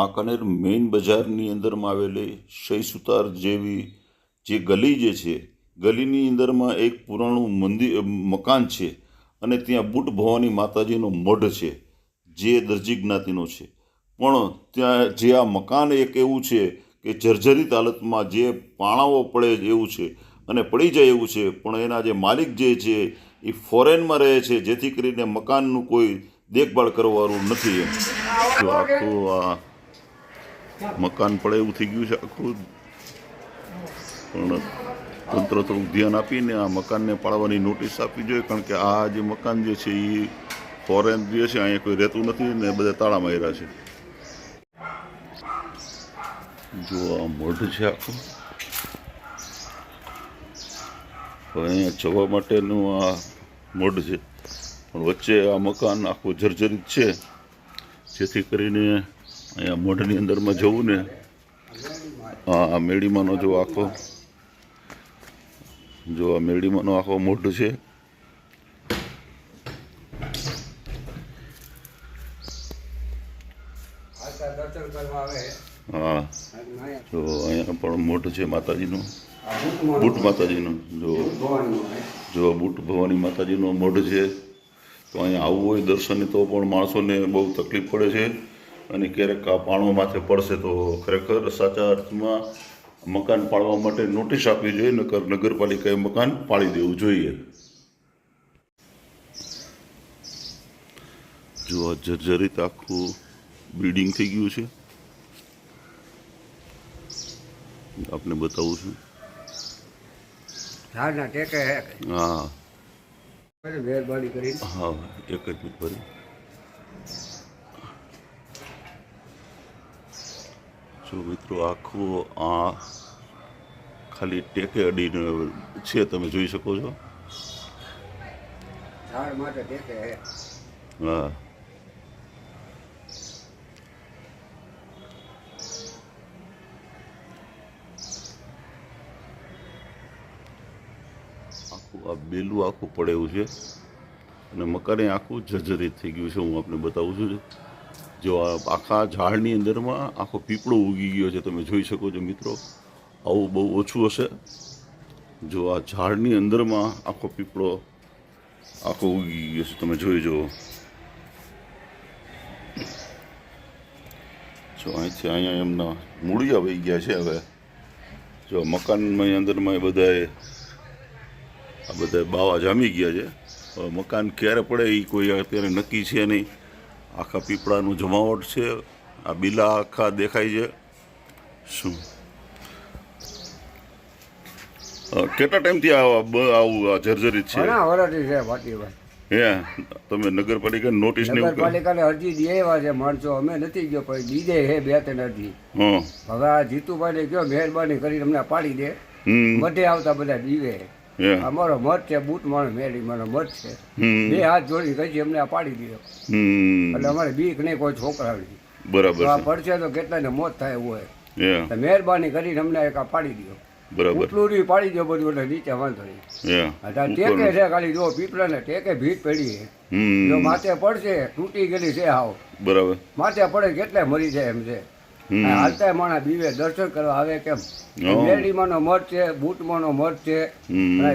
Wankaner main બજારની અંદરમાં આવેલી શૈસુતાર જેવી જે ગલી જે છે, ગલીની અંદરમાં એક પુરાણું મંદિર મકાન છે અને ત્યાં બુટ ભવાની માતાજીનો મઢ છે, જે દરજી જ્ઞાતિનો છે. પણ ત્યાં જે આ મકાન એક એવું છે કે જર્જરિત હાલતમાં જે પાણાઓ પડે એવું છે અને પડી જાય એવું છે, પણ એના જે માલિક જે છે એ ફોરેનમાં રહે છે, જેથી કરીને મકાનનું કોઈ દેખભાળ કરવાનું નથી એમ. તો આ મકાન પડે એવું થઈ ગયું છે આખું. પણ તંત્ર થોડુંક ધ્યાન આપીને આ મકાનને પાડવાની નોટિસ આપવી જોઈએ, કારણ કે આ જે મકાન જે છે એ ફોરેન જે છે, અહીંયા કોઈ રહેતું નથી ને બધા તાળા માર્યા છે. જો આ મઢ છે આખું. અહીંયા જવા માટેનું આ મઢ છે. પણ વચ્ચે આ મકાન આખું જર્જરિત છે. જેથી કરીને અહીંયા મઢની અંદરમાં જવું ને હા આ મેળીમાંનો જો આખો જો આ મેળીમાંનો આખો મઢ છે. હા. જો અહીંયા પણ મઢ છે માતાજીનું. બુટ માતાજીનું, જો. જો બુટ ભવાની માતાજીનો મઢ છે. તો અહીંયા આવવું હોય દર્શને તો પણ માણસોને બહુ તકલીફ પડે છે. અને ક્યારેક આ પાણો માથે પડશે તો ખરેખર સાચા અર્થમાં મકાન પાડવા માટે નોટિસ આપવી જોઈએ નકર નગરપાલિકાએ મકાન પાડી દેવું જોઈએ. જો આ જર્જરિત આખું બિલ્ડિંગ થઈ ગયું છે આપને બતાવું છું. ના ટેકે હા. મહેરબાની કરી હા એક જ મિનિટ ભરી જો મિત્રો આખું આ ખાલી ટેકે અડીને છે તમે જોઈ શકો છો. હે. આખું આ બેલું આખું પડે એવું છે. અને મકાને આખું જર્જરિત થઈ ગયું છે હું આપને બતાવું છું. જો આખા ઝાડની અંદરમાં આખો પીપળો ઉગી ગયો છે, તમે જોઈ શકો છો મિત્રો. આવું બહુ ઓછું હશે. જો આ ઝાડની અંદરમાં આખો પીપળો આખો ઉગી ગયો છે, તમે જોઈ જુઓ. જો અહીંથી અહીંયા એમના મૂળિયા વહી ગયા છે હવે. જો મકાનમાં અંદરમાં એ બધાએ આ બધા બાવા જામી ગયા છે. મકાન ક્યારે પડે એ કોઈ અત્યારે નક્કી છે નહીં. આખા પીપળાનું જમાવટ છે. આ બીલા આખા દેખાય છે. શું? કેટલા ટાઈમથી આવું આ જર્જરિત છે? ભાટીભાઈ હે તમે નગરપાલિકા નોટિસ ને નગરપાલિકાને અરજી દેવા છે માણસો. અમે નથી ગયો પણ દીધે હે બે ત્રણ અરજી. હવે આ જીતુભાઈને કયો મહેરબાની કરીને અમને પાડી દે. બધે આવતા બધા દીવે. અમારો મત છે બૂટ માણો મેળી મારો મત છે. બે હાથ જોડી કહી અમને આ પાડી દીધો એટલે અમારે બીક નહીં કોઈ છોકરાની બરાબર આ પડશે તો કેટલાને મોત થાય એવું હોય. મહેરબાની કરીને અમને એક આ પાડી દો. બરાબર. એટલું રહ્યું પાડી દો બધું એટલે નીચે વાંધો નહીં. ટેકે છે ખાલી જો પીપળાને ટેકે ભીત પડી છે. જો માથે પડશે તૂટી ગયેલી છે હાવ. બરાબર. માથે પડે કેટલે મરી જાય એમ છે. હાલતા માણા બીવે દર્શન કરવા આવે કેમ? હં. માનો મઠ છે બૂટમાંનો મઠ છે.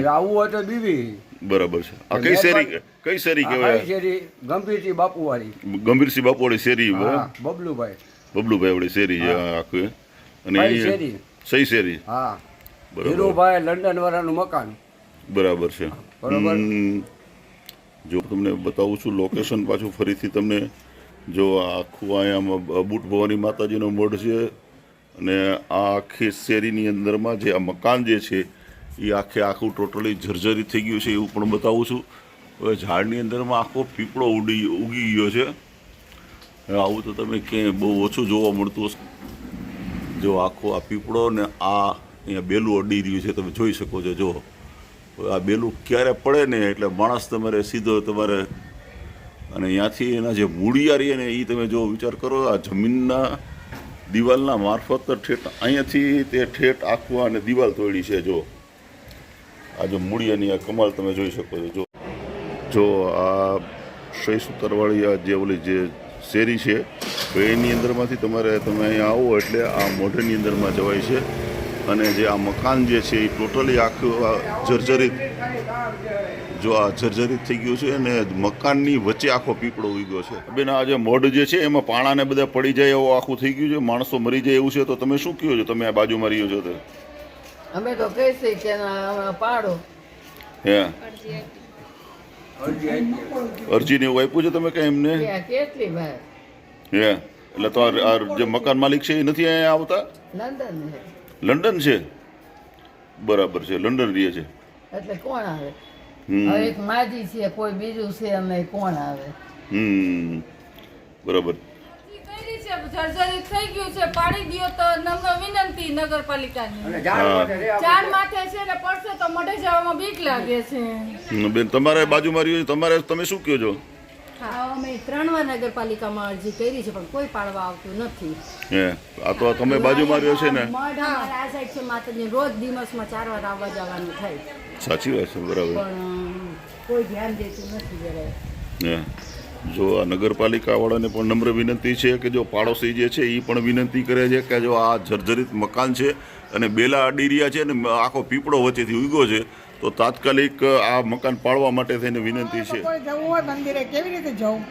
આવું હોય તો બીવી. બરાબર છે. આ કઈ શેરી કઈ શેરી કહેવાય? શેરી? ગંભીરસિંહ બાપુવાળી. ગંભીરસિંહ બાપુવાળી શેરી બબલુભાઈ બબલુભાઈ. વાળી શેરી છે આખી. અને સહી શેરી? હા. ધીરુભાઈ લંડન વાળાનું મકાન. બરાબર છે. બરાબર. જો તમને બતાવું છું લોકેશન પાછું ફરીથી તમને જો આખું અહીંયા બુટ ભવાની માતાજીનો મઢ છે અને આ આખી શેરીની અંદરમાં જે આ મકાન જે છે એ આખે આખું ટોટલી જર્જરી થઈ ગયું છે એવું પણ બતાવું છું. હવે ઝાડની અંદરમાં આખો પીપળો ઉડી, ઉગી ગયો છે. આવું તો તમે ક્યાંય બહુ ઓછું જોવા મળતું હશે. જો આખો આ પીપળો ને આ અહીંયા બેલું અડી રહ્યું છે, તમે જોઈ શકો છો જો આ બેલું ક્યારે પડે ને એટલે માણસ તમારે સીધો તમારે અને અહીંયાથી એના જે મૂળિયા રહીએ ને એ તમે જો વિચાર કરો, આ જમીનના દિવાલના મારફત ઠેઠ અહીંયાથી તે ઠેઠ આખું અને દિવાલ તોડી છે, જો. આ જો મૂળિયાની આ કમાલ તમે જોઈ શકો છો, જો. જો આ શૈ સુતરવાળી આ જે ઓલી જે શેરી છે, તો એની અંદરમાંથી તમારે તમે અહીંયા આવો એટલે આ મોઢેની અંદરમાં જવાય છે. અને જે આ મકાન જે છે, એ ટોટલી આખું જર્જરિત જો આ જર્જરિત થઈ ગયું છે અને મકાનની વચ્ચે આખો પીપળો ઉગ્યો છે. બેન આ જે મોઢ જે છે એમાં પાણાને બધા પડી જાય એવું આખું થઈ ગયું છે. માણસો મરી જાય એવું છે તો તમે શું કહો છો? તમે આ બાજુમાં મરી છો તો. અમે તો કહીશું કે પાડો. હે? અરજી ને એવું આપ્યું છે તમે કઈ એમને? કેટલી વાર? હે? એટલે તો આ જે મકાન માલિક છે એ નથી અહીંયા આવતા? લંડન છે. લંડન છે? બરાબર છે લંડન રહે છે. એટલે કોણ આવે? હવે એક માજી છે કોઈ બીજું છે અમે કોણ આવે? હમ. બરાબર. જર્જરિત થઈ ગયું છે પાડી દ્યો તો નમ્ર વિનંતી નગરપાલિકાની. ચાર માથે છે ને પડશે તો મઢે જવામાં બીક લાગે છે. બેન તમારે બાજુમાં રહ્યો તમારે તમે શું કહો છો? અમે ત્રણ વાર નગરપાલિકામાં અરજી કરી છે પણ કોઈ પાડવા આવતું નથી. આ તો તમે બાજુમાં રહ્યો છે ને? આ સાઈડ છે માતાજી રોજ દિવસમાં ચાર વાર આવવા જવાનું થાય. સાચી વાત છે બરાબર. પણ કોઈ ધ્યાન દેતું નથી જરાય જો આ નગરપાલિકાવાળાને પણ નમ્ર વિનંતી છે કે જો પાડોશી જે છે એ પણ વિનંતી કરે છે કે જો આ જર્જરિત મકાન છે અને બેલા અડી રહ્યા છે અને આખો પીપળો વચ્ચેથી ઉગ્યો છે તો તાત્કાલિક આ મકાન પાડવા માટે થઈને વિનંતી છે. જવું હોય મંદિરે કેવી રીતે જવું?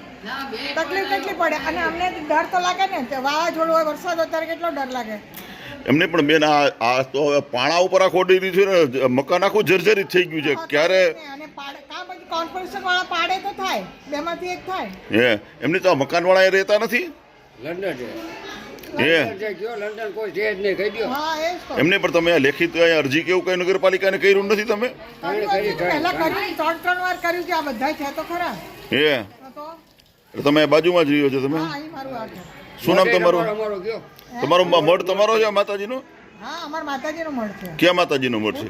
તકલીફ કેટલી પડે? અને અમને ડર તો લાગે ને? કે વાવાઝોડું હોય વરસાદ હોય ત્યારે કેટલો ડર લાગે? એમને પણ બેન આ આ તો હવે પાણા ઉપર આખો ડી રહ્યું છે ને મકાન આખું જર્જરિત થઈ ગયું છે. ક્યારે? પાડે કોર્પોરેશન વાળા પાડે તો થાય. બેમાંથી એક થાય. હે એમની તો આ મકાનવાળા એ રહેતા નથી? લંડન એમને પણ તમે આ લેખિત અહીંયા અરજી કેવું કઈ નગરપાલિકાને કર્યું નથી તમે? કર્યું હશે ને, પહેલા કર્યું ત્રણ ત્રણ વાર કર્યું આ બધા છે તો ખરા. હે? તમે બાજુમાં જ રહ્યો છો તમે? હા અહીં મારું આ છે. શું નામ તમારું? તમારો મઢ તમારો છે માતાજીનો? હા અમારા માતાજીનો મઢ છે. ક્યાં માતાજીનો મઢ છે?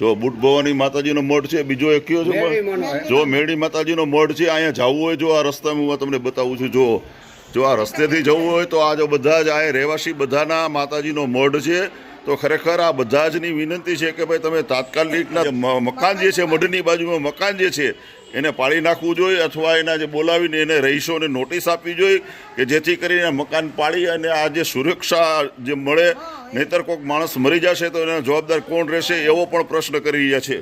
જો બુટ ભવાની માતાજીનો મઢ છે બીજો એક કયો છે. જો મેળી માતાજીનો મઢ છે અહીંયા જવું હોય જો આ રસ્તામાં હું તમને બતાવું છું જો. જો આ રસ્તેથી જવું હોય તો આ જો બધા જ આ રહેવાસી બધાના માતાજીનો મઢ છે, તો ખરેખર આ બધા જની વિનંતી છે કે ભાઈ તમે તાત્કાલિકના મકાન જે છે મઢની બાજુમાં મકાન જે છે, એને પાળી નાખવું જોઈએ અથવા એના જે બોલાવીને એને રહીશોને નોટિસ આપવી જોઈએ કે જેથી કરીને મકાન પાળી અને આ જે સુરક્ષા જે મળે, નહીતર કોઈક માણસ મરી જશે તો એના જવાબદાર કોણ રહેશે એવો પણ પ્રશ્ન કરી રહ્યા છે.